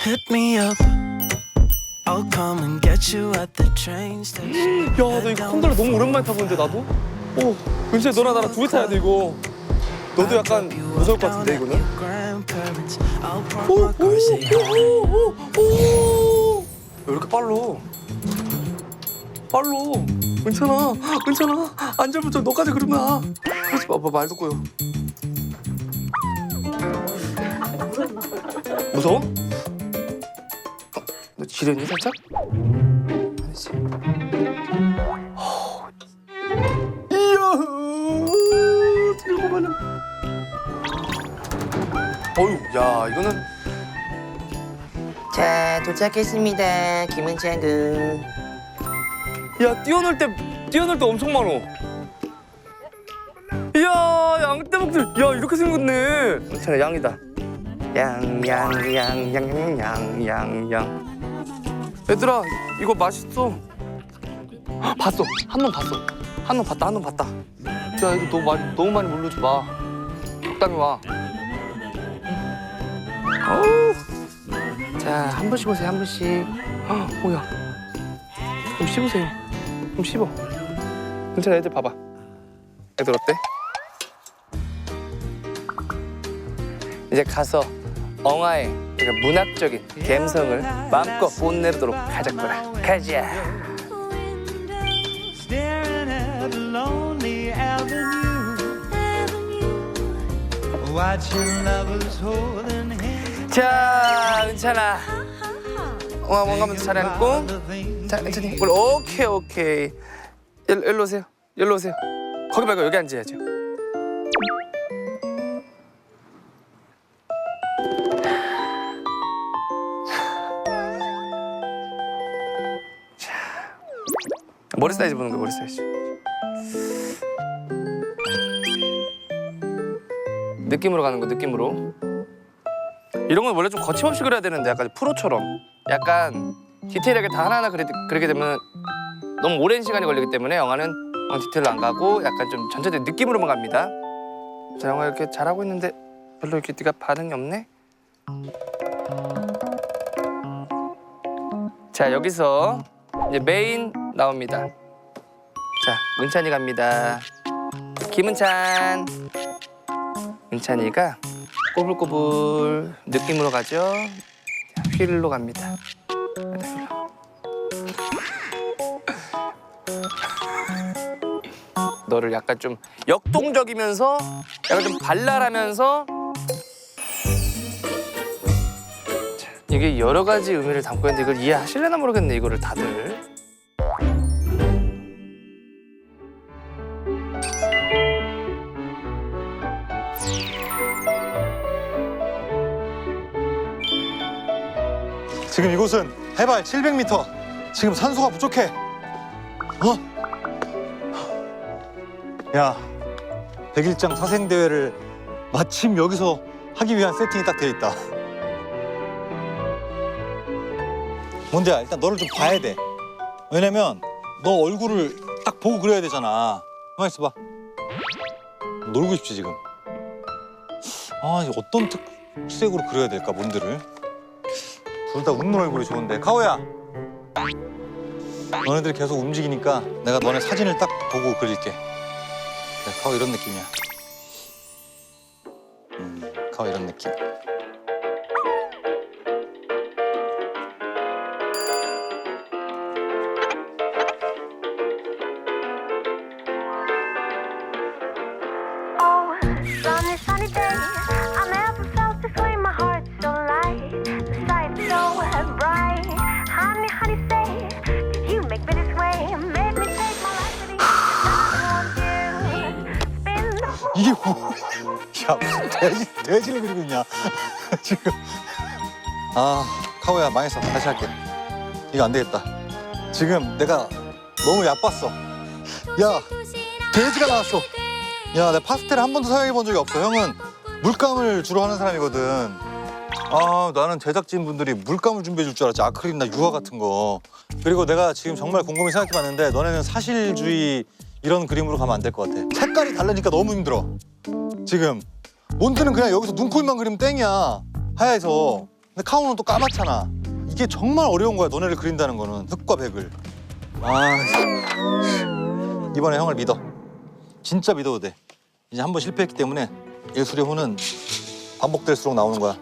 Hit me up. I'll come and get you at the train station. 야, 너 이거 콘돌라 너무 오랜만에 타보는데 나도? 오, 은채 너랑 나랑 둘이 타야 돼 이거. 너도 약간 무서울 것 같은데 이거는? 오, 오, hi. 오, 오, 오. 왜 이렇게 빨로? 빨로. 은찬아, 은찬아, 안전부터 너까지 그러면. 그러지 마, 마, 말 듣고요. 무서워? 지렸니 살짝? 아니지. 허. 이야, 들고만은. 어유, 야, 이거는 자, 도착했습니다. 김은찬 군. 야 뛰어놀 때 뛰어놀 때 엄청 많어. 이야 양떼목들 야 이렇게 생겼네. 괜찮아 양이다. 양 양 양 양 양 양 양. 얘들아 이거 맛있어. 헉, 봤어 한 놈 봤어 한 놈 봤다 한 놈 봤다. 야 이거 너무 많이 너무 많이 물르지 마. 적당히 와. 어우. 자한 번씩 오세요 한 번씩. 어 뭐야. 좀 씹으세요. 좀 씹어. 괜찮아, 애들 봐봐. 애들 어때? 이제 가서 엉아의 그러니까 문학적인 감성을 마음껏 뽐내도록. 가자. Holding hands. 자, 은찬아. 어, 원가면서 잘 앉고. 자, 은찬이. 오케이, 오케이. 일로, 일로 오세요. 일로 오세요. 거기 말고 여기 앉아야죠. 머리 사이즈 보는 거 머리 사이즈. 느낌으로 가는 거 느낌으로. 이런 건 원래 좀 거침없이 그려야 되는데 약간 프로처럼 약간 디테일하게 다 하나하나 그리, 그리게 되면 너무 오랜 시간이 걸리기 때문에 영화는 영화 디테일로 안 가고 약간 좀 전체적인 느낌으로만 갑니다. 자 영화 이렇게 잘하고 있는데 별로 이렇게 네가 반응이 없네. 자 여기서 이제 메인 나옵니다. 자 은찬이 갑니다. 김은찬. 은찬이가 꼬불꼬불 느낌으로 가죠. 자, 휠로 갑니다. 너를 약간 좀 역동적이면서 약간 좀 발랄하면서 자, 이게 여러 가지 의미를 담고 있는데 이걸 이해하실려나 모르겠네 이거를 다들. 지금 이곳은 해발 700m. 지금 산소가 부족해. 어? 야, 백일장 사생 대회를 마침 여기서 하기 위한 세팅이 딱 돼 있다. 뭔데야? 일단 너를 좀 봐야 돼. 왜냐면 너 얼굴을 딱 보고 그려야 되잖아. 가만 있어봐. 놀고 싶지 지금. 아, 이제 어떤 특색으로 그려야 될까 몬드를? 둘 다 웃는 얼굴이 좋은데. 카오야! 너네들이 계속 움직이니까 내가 너네 사진을 딱 보고 그릴게. 네, 카오 이런 느낌이야. 음, 카오 이런 느낌 야 무슨 돼지, 돼지를 그리고 있냐 지금 아 카오야 망했어 다시 할게 이거 안 되겠다 지금 내가 너무 얕봤어 야 돼지가 나왔어 야, 내가 파스텔을 한 번도 사용해 본 적이 없어. 형은 물감을 주로 하는 사람이거든. 아, 나는 제작진 분들이 물감을 준비해 줄 줄 알았지. 아크릴이나 유화 같은 거. 그리고 내가 지금 정말 곰곰이 생각해 봤는데 너네는 사실주의 이런 그림으로 가면 안 될 것 같아. 색깔이 다르니까 너무 힘들어. 지금 몬트는 그냥 여기서 눈, 코, 입만 그리면 땡이야. 하야해서. 근데 카오는 또 까맣잖아. 이게 정말 어려운 거야. 너네를 그린다는 거는 흙과 백을. 아 이번에 형을 믿어. 진짜 믿어도 돼. 이제 한 번 실패했기 때문에 예술의 호는 반복될수록 나오는 거야.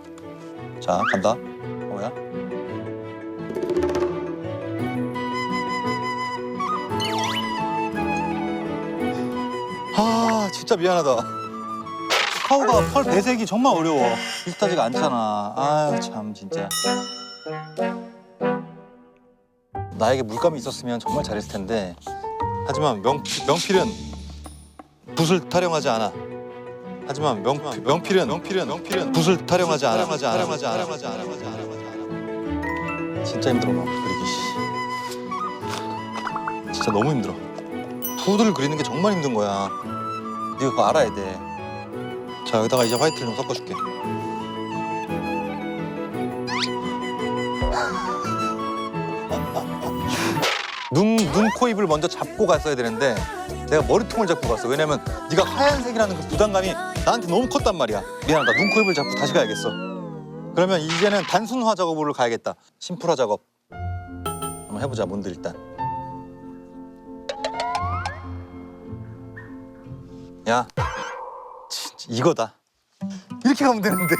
자 간다. 뭐야? 아 진짜 미안하다. 카오가 펄 배색이 정말 어려워. 비슷하지가 않잖아. 아유 참 진짜. 나에게 물감이 있었으면 정말 잘했을 텐데. 하지만 명, 명필은 붓을 타령하지 않아. 하지만 명, 명필은 명필은 명필은 붓을 타령하지 않아. 타령하지 않아. 타령하지 않아. 타령하지 않아. 타령하지 않아. 진짜 힘들어 막 그리기 씨. 진짜 너무 힘들어. 붓을 그리는 게 정말 힘든 거야. 네가 그거 알아야 돼. 자 여기다가 이제 화이트를 좀 섞어줄게. 눈, 눈, 코, 입을 먼저 잡고 갔어야 되는데 내가 머리통을 잡고 갔어. 왜냐면 네가 하얀색이라는 그 부담감이 나한테 너무 컸단 말이야. 미안하다. 눈, 코, 입을 잡고 다시 가야겠어. 그러면 이제는 단순화 작업으로 가야겠다. 심플화 작업. 한번 해보자, 뭔들 일단. 야, 이거다. 이렇게 가면 되는데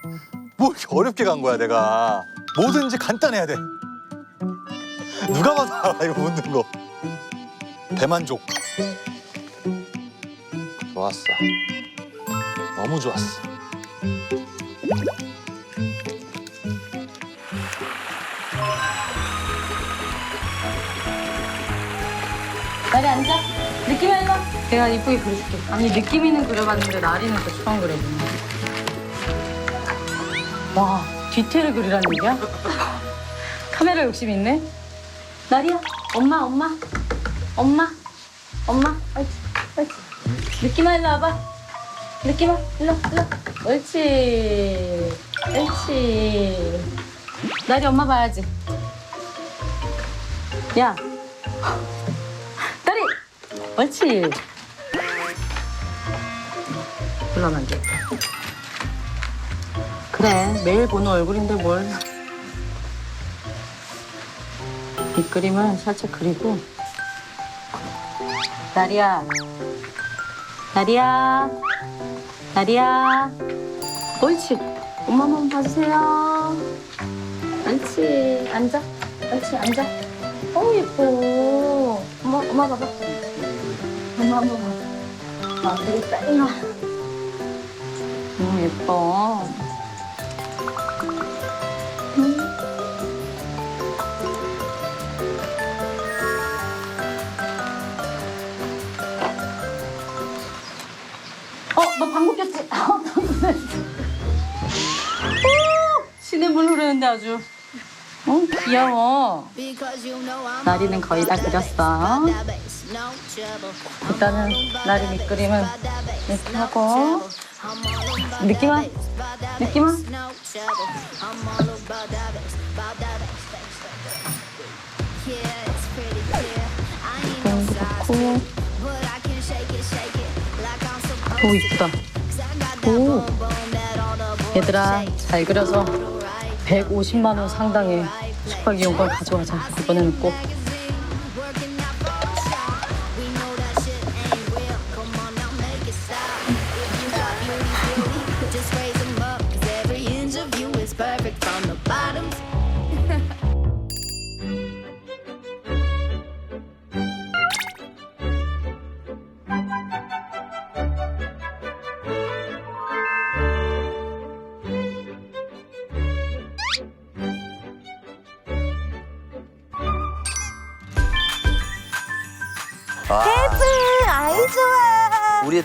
뭐 이렇게 어렵게 간 거야 내가. 뭐든지 간단해야 돼. 누가 봐도 알아 이거 묻는 거. 대만족. 좋았어. 너무 좋았어. 나리 앉아. 느낌 해봐. 내가 이쁘게 그려줄게. 아니 느낌이는 그려봤는데 나리는 또 처음 그려보네. 와 디테일을 그리라는 얘기야? 카메라 욕심 있네. 나리야, 엄마, 엄마, 엄마, 엄마, 옳지, 옳지. 느낌아 일로 와봐. 느낌아 일로, 일로. 옳지, 옳지. 나리 엄마 봐야지. 야, 딸이 옳지 돼. 그래 매일 보는 얼굴인데 뭘. 빗그림은 살짝 그리고. 나리야. 나리야. 나리야. 옳지. 엄마 한번 봐주세요. 옳지. 앉아. 옳지 앉아. 어 예뻐. 엄마 엄마 봐봐. 엄마 한번 봐. 아 되게. 너무 예뻐. 음. 어, 너 방구 꼈지? 어. 오, 신의 물 흐르는데 아주. 어, 귀여워. 나리는 거의 다 그렸어. 일단은 나리 밑그림은 이렇게 하고 느낌아 이건 그렇고 오 이쁘다. 오. 얘들아 잘 그려서 150만 원 상당의 숙박 이용권 가져가자 이번에는 꼭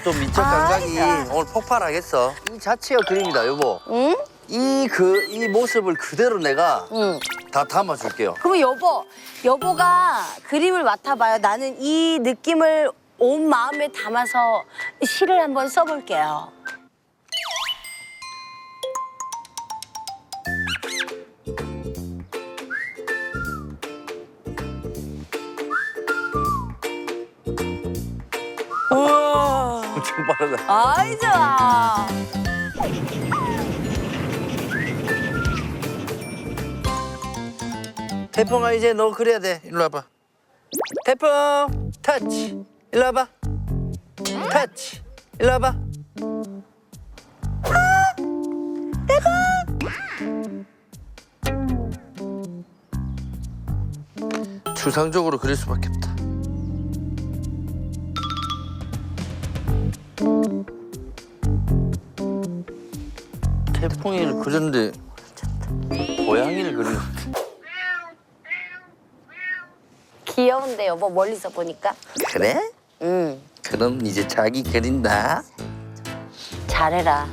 또 미적 감각이. 오늘 폭발하겠어. 이 자체가 그림이다, 여보. 응? 이 그 이 모습을 그대로 내가 응. 다 담아줄게요. 그러면 여보, 여보가 그림을 맡아봐요. 나는 이 느낌을 온 마음에 담아서 시를 한번 써볼게요. 엄청 빠르다. 아이 좋아. 태풍아 이제 너 그래야 돼. 일로 와봐. 태풍 터치. 일로 와봐. 터치. 일로 와봐. 추상적으로 그릴 수밖에 없다. 태풍이를 그렸는데 고양이를 그리는데 귀여운데 여보 멀리서 보니까. 그래? 응. 그럼 이제 자기 그린다. 잘해라.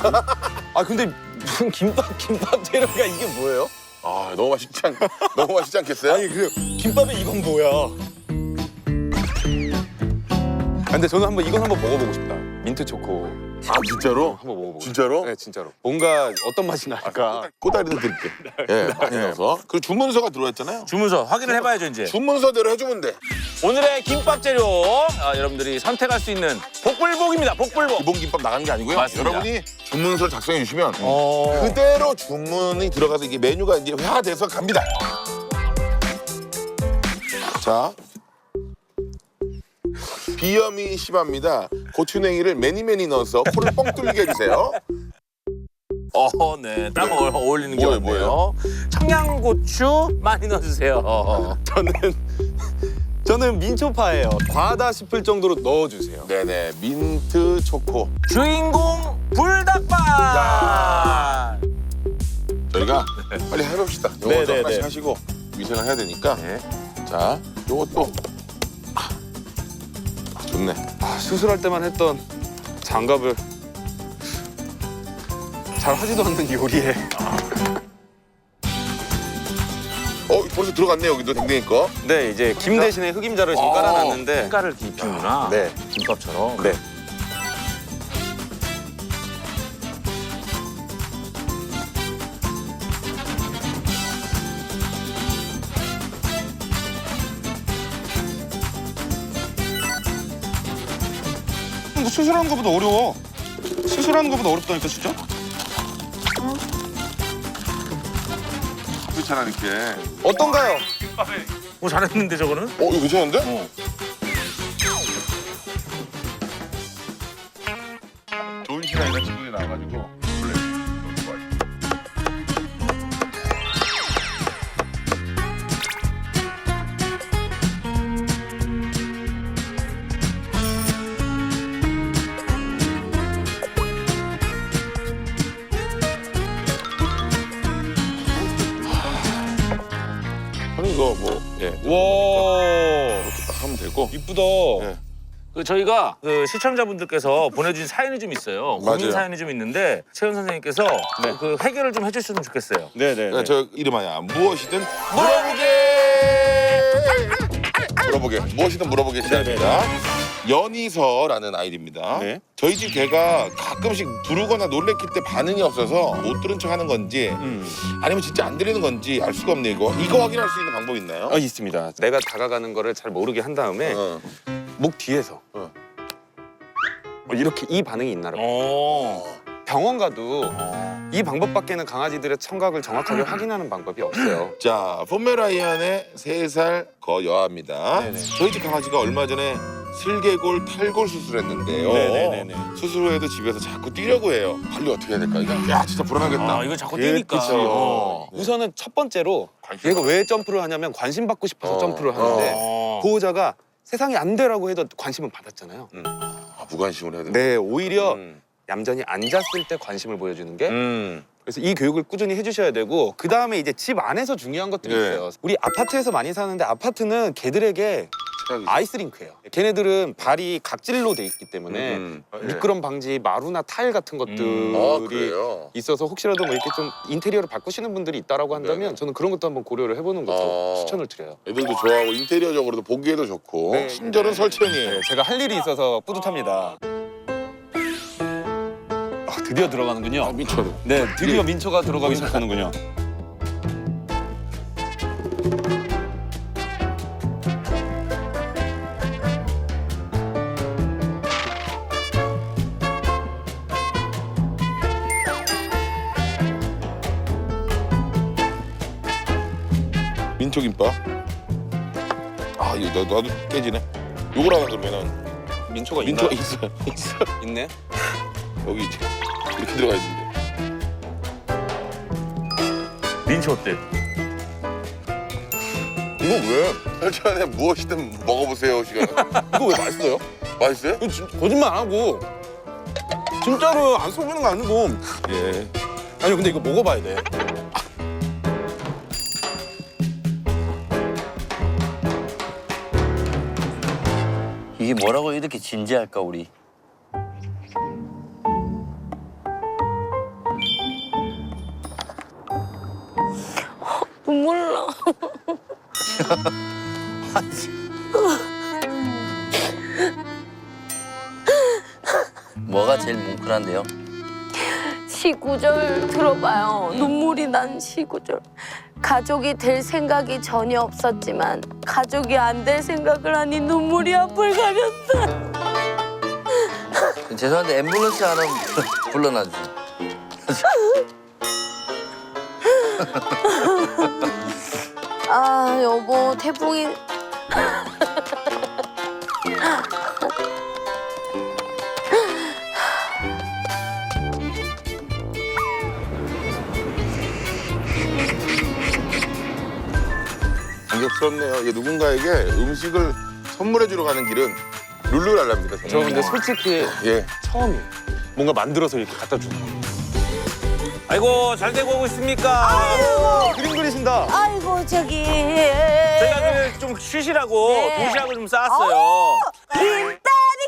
아 근데 무슨 김밥 김밥 재료가 이게 뭐예요? 아 너무 맛있지 않 너무 맛있지 않겠어요? 아니 그 김밥에 이건 뭐야? 아, 근데 저는 한번 이건 한번 먹어보고 싶다. 민트 초코 아 진짜로? 한번 먹어보고. 진짜로? 네 진짜로. 뭔가 어떤 맛이 날까? 꼬다리도 드릴게. 예, 많이 넣어서. 그리고 주문서가 들어와 있잖아요. 주문서 확인을 해봐야죠 이제. 주문서대로 해주면 돼. 오늘의 김밥 재료 아, 여러분들이 선택할 수 있는 복불복입니다. 복불복. 기본 김밥 나가는 게 아니고요. 맞습니다. 여러분이 주문서를 작성해 주시면 어. 그대로 주문이 들어가서 이게 메뉴가 이제 회화돼서 갑니다. 자. 비염이 심합니다. 고추냉이를 매니 매니 넣어서 코를 뻥 뚫리게 해주세요. 어, 네. 딱 어울- 어울리는 게 뭐예요, 많네요. 청양고추 많이 넣어주세요. 어. 저는 저는 민초파예요. 과하다 싶을 정도로 넣어주세요. 네네 민트 초코. 주인공 불닭밥. 저희가 빨리 해봅시다. 요거 네, 좀 네, 네. 하시고 위생을 해야 되니까. 네. 자, 요것도 아, 좋네. 아, 수술할 때만 했던 장갑을 잘 하지도 않는 요리에 어, 벌써 들어갔네 여기도 댕댕이 거. 네 이제 김 대신에 흑임자를 지금 어, 깔아놨는데 색깔을 입히는구나. 네. 김밥처럼. 네. 수술하는 것보다 어려워. 수술하는 것보다 어렵다니까 진짜. 그렇잖아 이렇게. 어떤가요? 오 잘했는데 저거는? 어, 이거 괜찮은데? 좋 이거 뭐 예. 와 이렇게 딱 하면 되고 이쁘다. 네. 그 저희가 그 시청자분들께서 보내주신 사연이 좀 있어요. 고민 맞아요. 사연이 좀 있는데 최현 선생님께서 네. 그 해결을 좀 해주셨으면 좋겠어요. 네네. 네, 저 이름하야 무엇이든 물어보게 물어보게 무엇이든 물어보게 시작합니다 연이서라는 아이디입니다 네. 저희 집 개가 가끔씩 부르거나 놀래킬 때 반응이 없어서 못 들은 척 하는 건지 음. 아니면 진짜 안 들리는 건지 알 수가 없네 이거 이거 확인할 수 있는 방법 있나요? 어 있습니다. 내가 다가가는 거를 잘 모르게 한 다음에 어. 목 뒤에서 어. 어, 이렇게 이 반응이 있나라고. 어. 병원 가도 이 방법밖에는 강아지들의 청각을 정확하게 확인하는 방법이 없어요. 자 포메라이안의 세 살 거여아입니다 네네. 저희 집 강아지가 얼마 전에 슬개골 탈골 수술했는데요 네네네네. 수술 후에도 집에서 자꾸 뛰려고 해요 관리 어떻게 해야 될까 야 진짜 불안하겠다 아 이거 자꾸 뛰니까. 그치, 어. 우선은 첫 번째로 관심 얘가 왜 점프를 하냐면 관심 받고 싶어서 어, 점프를 하는데 어. 보호자가 세상이 안 되라고 해도 관심은 받았잖아요. 아, 무관심을 해야 돼. 네, 오히려 음. 얌전히 앉았을 때 관심을 보여주는 게 음. 그래서 이 교육을 꾸준히 해주셔야 되고 그 다음에 이제 집 안에서 중요한 것들이 네. 있어요. 우리 아파트에서 많이 사는데 아파트는 개들에게 최악이지. 아이스링크예요. 걔네들은 발이 각질로 돼 있기 때문에 음. 미끄럼 방지 마루나 타일 같은 것들이 아 그래요. 있어서 혹시라도 뭐 이렇게 좀 인테리어를 바꾸시는 분들이 있다라고 한다면 네네. 저는 그런 것도 한번 고려를 해보는 것도 어. 추천을 드려요. 애들도 좋아하고 인테리어적으로도 보기에도 좋고 네. 친절은 설치현이에요. 네, 제가 할 일이 있어서 뿌듯합니다. 아, 드디어 들어가는군요. 아, 민초를. 네, 드디어 민초가 들어가기 시작하는군요. 나- 나도 깨지네. 요걸 하나 그러면은 민초가 민초가 있나요? 있어요. 있어. 있네. 여기 이제 이렇게 들어가 있는데. 민초 어때? 이거 왜? 설치안에 무엇이든 먹어보세요 시간. 이거 왜 맛있어요? 맛있어요? 이거 진- 거짓말 안 하고 진짜로 안 속이는 거 아니고. 예. 아니 근데 이거 먹어봐야 돼. 이게 뭐라고 이렇게 진지할까 우리? 눈물 나. 뭐가 제일 뭉클한데요? 시구절 들어봐요. 눈물이 난 시구절. 가족이 될 생각이 전혀 없었지만 가족이 안 될 생각을 하니 눈물이 앞을 가렸다. 죄송한데 앰뷸런스 하나 불러놔주세요. 아 여보 태풍이 감격스럽네요. 이게 누군가에게 음식을 선물해주러 가는 길은 룰루랄라입니다. 저 근데 솔직히 예. 처음이에요. 뭔가 만들어서 이렇게 갖다 주는 거. 아이고 잘 되고 오고 있습니까? 그림 그리신다. 아이고 저기 저희가 그좀 쉬시라고 네. 도시락을 좀 쌓았어요. 김밥이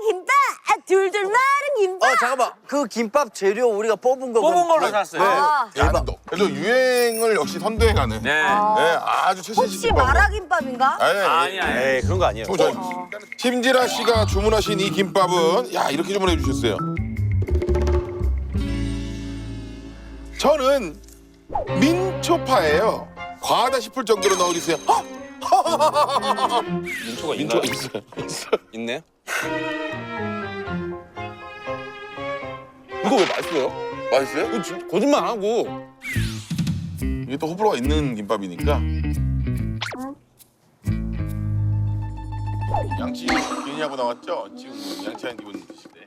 김밥 아, 둘둘 마른 김밥. 어 잠깐만 그 김밥 재료 우리가 뽑은 거 뽑은 걸로 그럼- 샀어요. 아, 야, 너, 그래도 유행을 역시 선도해가는. 네. 네, 아주 최신식 혹시 김밥. 마라김밥인가? 아니, 아니, 아니 아니. 에이 그런 거 아니에요. 저, 저, 심지라 씨가 주문하신 이 김밥은 야 이렇게 주문해 주셨어요. 저는 민초파예요. 과하다 싶을 정도로 넣어주세요. 헉! 민초가 민초가 있나요? 있어요. 있어요. 있네. 이거 왜 맛있어요? 맛있어요? 이거 진- 거짓말 안 하고. 이게 또 호불호가 있는 김밥이니까. 양치 기운이하고 나왔죠? 지금 양치한 기분 드시네.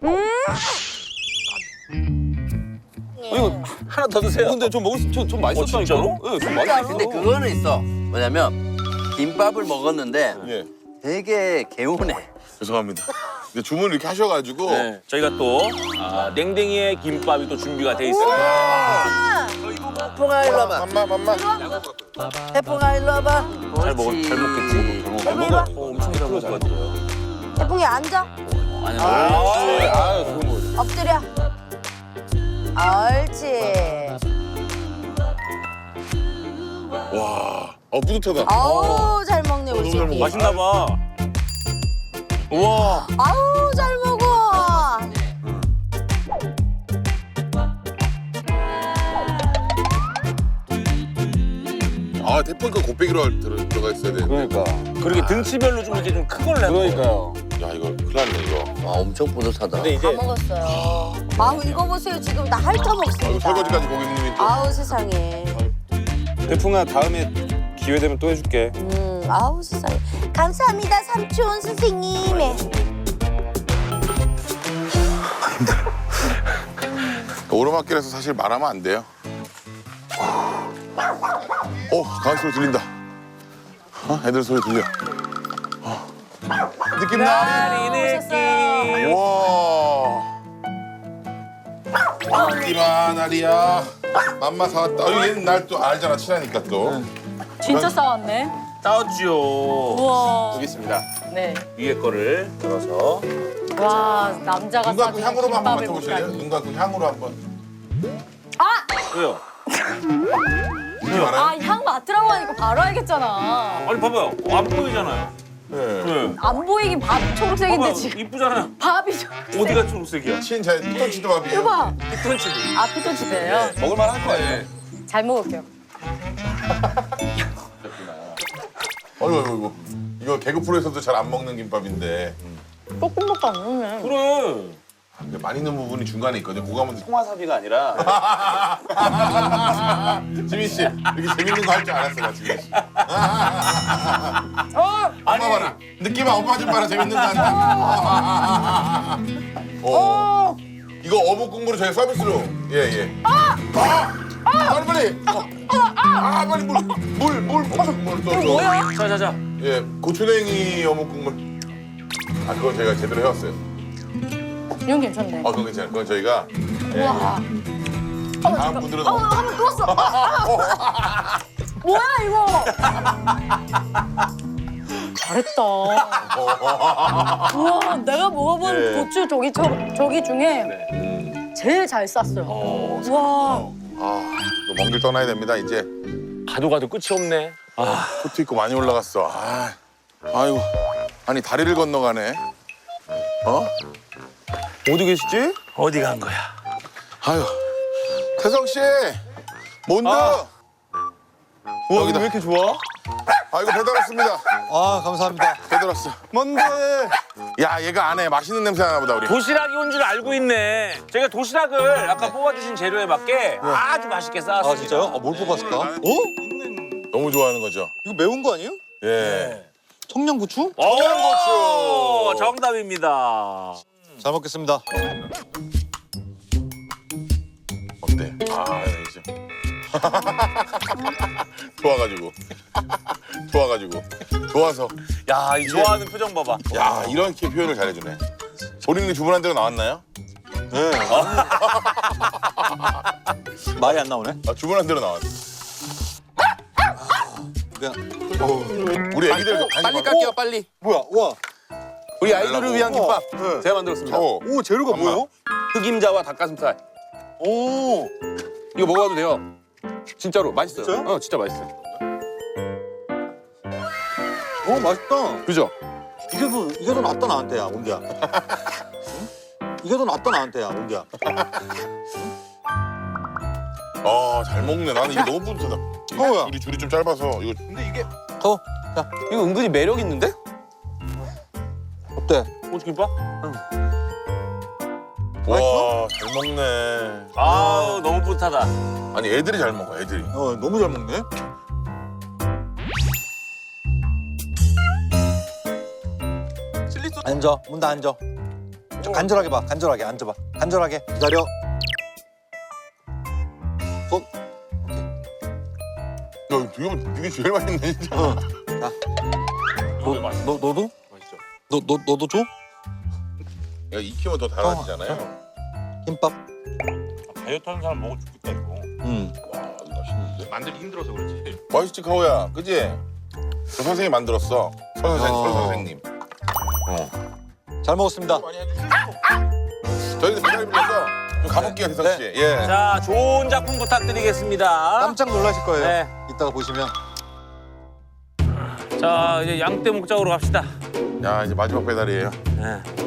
이거 하나 더 드세요. 근데 좀 먹을 수, 좀, 좀 맛있었다니까. 진짜로? 네, 좀 맛있어. 근데 그거는 있어. 뭐냐면 김밥을 먹었는데 예, 되게 개운해. 죄송합니다. 근데 주문을 이렇게 하셔가지고 네, 저희가 또 아, 냉댕이의 김밥이 또 준비가 돼 있어요. 태풍아 일로 와봐. 맘마 맘마. 태풍아 일로 와봐. 잘 먹, 잘 먹겠지? 잘 먹어. 어, 엄청 잘 먹을 것 같아요. 태풍이 앉아. 아니, 아, 좋은 거. 엎드려. 옳지. 와, 어 뿌듯하다. 아우 잘 먹네 우리 너무 잘 새끼. 맛있나 봐. 우와. 아우 잘 먹어. 아, 대포니까 곱빼기로 할- 들어, 들어가 있어야 돼. 그러니까. 그렇게 등치별로 좀 이렇게 좀 큰걸 내고. 그러니까요. 야, 이거 큰일 났네 이거. 와 엄청 뿌듯하다. 근데 다 이제 먹었어요. 아우 이거 보세요 지금 나 핥아 아, 이거 먹습니다. 설거지까지 고객님이 또. 아우 세상에. 태풍아 다음에 기회 되면 또 해줄게. 음 아우 세상에. 감사합니다 삼촌 선생님. 오르막길에서 사실 말하면 안 돼요. 어, 강아지 소리 들린다. 어, 애들 소리 들려. 어. 느낌 나. 오셨어요. 와. 이마 나리야. 맘마 사왔다. 어, 얘는 날 또 알잖아 친하니까 또. 진짜 싸웠네. 따왔지요. 우와. 여기 있습니다. 네. 위에 거를 들어서. 와 남자가 눈 감고 싸준 향으로만 한번 김밥을 맡아보실래요? 먹다니. 눈 감고 향으로 한번. 왜요? 이게 말아요? 아향 맡으라고 하니까 바로 알겠잖아. 아니 봐봐요. 어, 안 보이잖아요. 네. 네. 안 보이긴 밥 초록색인데 봐봐요. 지금 이쁘잖아요. 밥이 초록색. 어디가 초록색이야? 친잘 피톤치도 밥이에요. 이거 봐. 피톤치드. 아 피톤치드예요. 먹을만 할 거예요. 잘 먹을게요. 어이구 어이구. 이거 개그 프로에서도 잘 안 먹는 김밥인데. 볶음밥도 안 먹네. 그래. 근데 많이 있는 부분이 중간에 있거든요. 그거 하면 통화사비가 아니라 지민 씨 이렇게 재밌는 거 할 줄 알았어 나 지민 씨. 엄마 봐라 느낌 엄마 좀 봐라 재밌는 거 한다. 어. 이거 어묵 국물을 저희 서비스로 예예. 아! 빨리 빨리. 어. 아 빨리 물물물 물 또. 뭐야? 자자자 예 고추냉이 어묵 국물. 아 그건 저희가 제대로 해왔어요. 이건 괜찮네. 아 그건 괜찮아요. 그건 저희가 예, 우와. 다음 분들은 어, 한번 끄었어. 뭐야 이거? 잘했다. 우와, 내가 먹어본 예. 고추 조기 저, 조기 중에 제일 잘 쌌어요. 우와. 아먼 길 떠나야 됩니다 이제. 가도 가도 끝이 없네 코트 입고 많이 올라갔어. 아, 아이고. 아니 다리를 건너가네. 어? 어디 계시지? 어디 간 거야? 아유. 태성 씨. 뭔데? 아. 우와 여기다. 왜 이렇게 좋아? 아이고 배달 왔습니다. 아 감사합니다. 배달 왔어. 뭔데? 야 얘가 안 해. 맛있는 냄새 나나 보다 우리. 도시락이 온 줄 알고 있네 제가 도시락을 아까 뽑아주신 재료에 맞게 아주 맛있게 쌓았습니다 아 진짜요? 아, 뭘 뽑았을까? 어? 너무 좋아하는 거죠. 이거 매운 거 아니에요? 예. 청양고추? 청양고추 정답입니다 잘 먹겠습니다. 어때? 아 이제. 좋아가지고. 좋아가지고. 좋아서. 야 이 좋아하는 표정 봐봐 야 이렇게 표현을 잘해주네. 본인이 주문한 대로 나왔나요? 네. 말이 안 나오네. 아 주문한 대로 나왔어. 그냥 우리 애기들 빨리 깔게요 빨리. 뭐야? 와. 우리 아이들을 위한 김밥 네. 제가 만들었습니다. 어. 오 재료가 엄마. 뭐예요? 흑임자와 닭가슴살. 오. 이거 먹어도 돼요. 진짜로 맛있어요. 진짜요? 어 진짜 맛있어요. 오 맛있다. 그죠? 이게 더 이게 더 낫다 나한테야 온기야. 응? 이게 더 낫다 나한테야 온기야. 아 잘 먹네. 나는 이게 너무 뿌듯하다. 어우야. 우리 줄이 좀 짧아서 이거 근데 이게 더. 자 이거 은근히 매력 있는데? 어때? 고추김밥? 와 잘 먹네. 아우 너무 뿌듯하다 아니 애들이 잘 먹어 애들이. 어 너무 잘 먹네. 앉아. 문다 앉아. 좀 간절하게 봐. 간절하게 앉아봐. 간절하게 기다려. 손. 야 이거 이게 제일 맛있네 진짜. 어. 자. 너, 너 너도? 맛있죠. 너 너 너도 줘? 야 익히면 더 달아지잖아요. 김밥. 다이어트 하는 사람 먹어 죽겠다 이거 음. 와 이거 맛있는데. 만들기 힘들어서 그렇지 맛있지 카오야, 그지? 저 선생님 만들었어. 서 선생, 어. 서 선생님. 잘 먹었습니다. 많이 해주시고. 저희는 배달 불러서 좀 가볼게요, 대성 씨. 예. 자 좋은 작품 부탁드리겠습니다 깜짝 놀라실 거예요. 네. 이따가 보시면. 자 이제 양떼 목장으로 갑시다 야 이제 마지막 배달이에요. 네.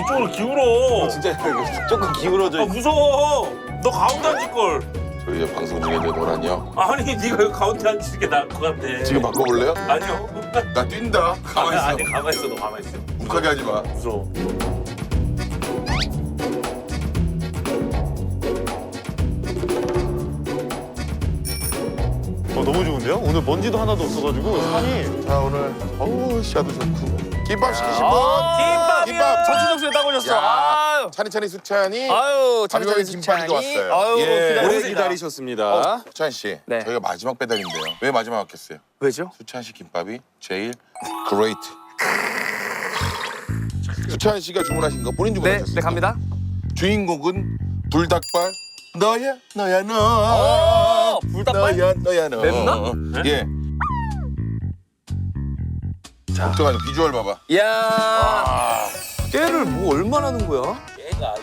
오. 야, 네 쪽으로 기울어. 진짜 조금 기울어져 아 무서워. 너 가운데 앉을 걸. 저희 이제 방송 중에 이제 노란이요. 아니 네가 여기 가운데 앉는 게 나을 것 같아. 지금 바꿔볼래요? 아니요. 나 뛴다. 가만히 있어. 아니 가만 있어. 너 가만 있어. 욱하게 하지 마. 무서워. 어, 너무 좋은데요? 오늘 먼지도 하나도 없어가지고 산이 자 오늘 어우 시야도 좋고. 김밥 시키신 분. 김밥이요. 김밥. 전치정수에 딱 올렸어. 야, 아유. 차니차니 수찬이. 아유, 참참이 김밥이 수찬이. 왔어요. 아유, 예. 오래 기다리셨습니다. 어, 수찬 씨, 네. 저희가 마지막 배달인데요. 왜 마지막 왔겠어요? 왜죠? 수찬 씨 김밥이 제일 그레이트. 수찬 씨가 주문하신 거 본인 네, 주문하셨어요. 네 갑니다. 주인공은 불닭발 너야 너야 너. 어, 불닭발? 너야 너야 너. 맵나? 예. 자, 걱정하지 비주얼 봐봐. 아, 깨를 뭐 얼마나 하는 거야?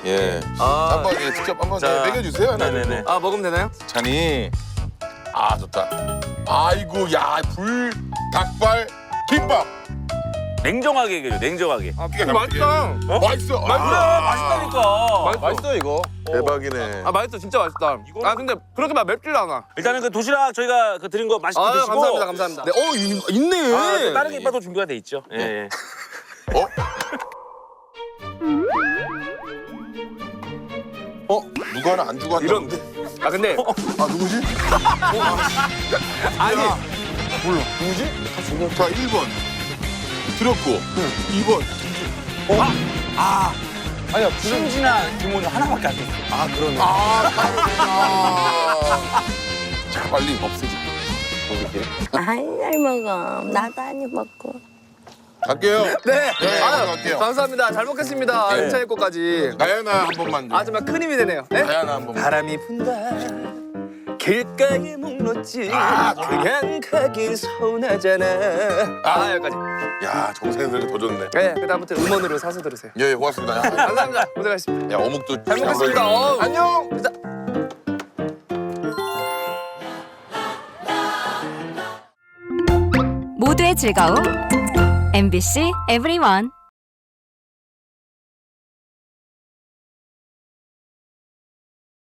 예. 아, 한번 예, 직접 한번 자, 먹여주세요. 하나 네네네. 아 먹으면 되나요? 찬이 아 좋다. 아이고 야 불 닭발 김밥. 냉정하게 얘기해요. 냉정하게. 아, 이거 맛있다. 어? 맛있어. 그래 아, 맛있다니까. 맛있어. 맛있어 이거. 대박이네. 아 맛있어 진짜 맛있다. 아 근데 그렇게 막 맵질 않아. 일단은 그 도시락 저희가 그 드린 거 맛있게 아 드시고. 감사합니다 감사합니다. 네, 어 이- 있네. 아, 또 다른 김밥도 준비가 돼 있죠. 예. 예. 어? 어? 누가 하나 안 주고 이런. 왔는데? 아 근데 아 누구지? 아니 몰라. 누구지? 자 1번 들었고 2번 아니요 김진아 김원우 하나밖에 안 돼. 아 그러네. 아. 자 빨리 없애자. 한잘 먹어. 나도 한 입 먹고. 갈게요. 네. 네, 아유, 갈게요. 감사합니다. 잘 먹겠습니다. 네. 인천의 꽃까지. 나연아 한 번만 좀. 아 정말 큰 힘이 되네요. 네? 나연아 한 번만. 바람이 분다 길가에 묵렀지. 아, 그냥 가긴 서운하잖아. 아 여기까지. 야 정세들이 더 좋네. 네 그다음부터 음원으로 사서 들으세요. 예, 예 고맙습니다. 야, 감사합니다. 고생하셨습니다. 야 어묵도 잘 먹겠습니다. 어, 안녕. 모두의 즐거움. MBC EVERYONE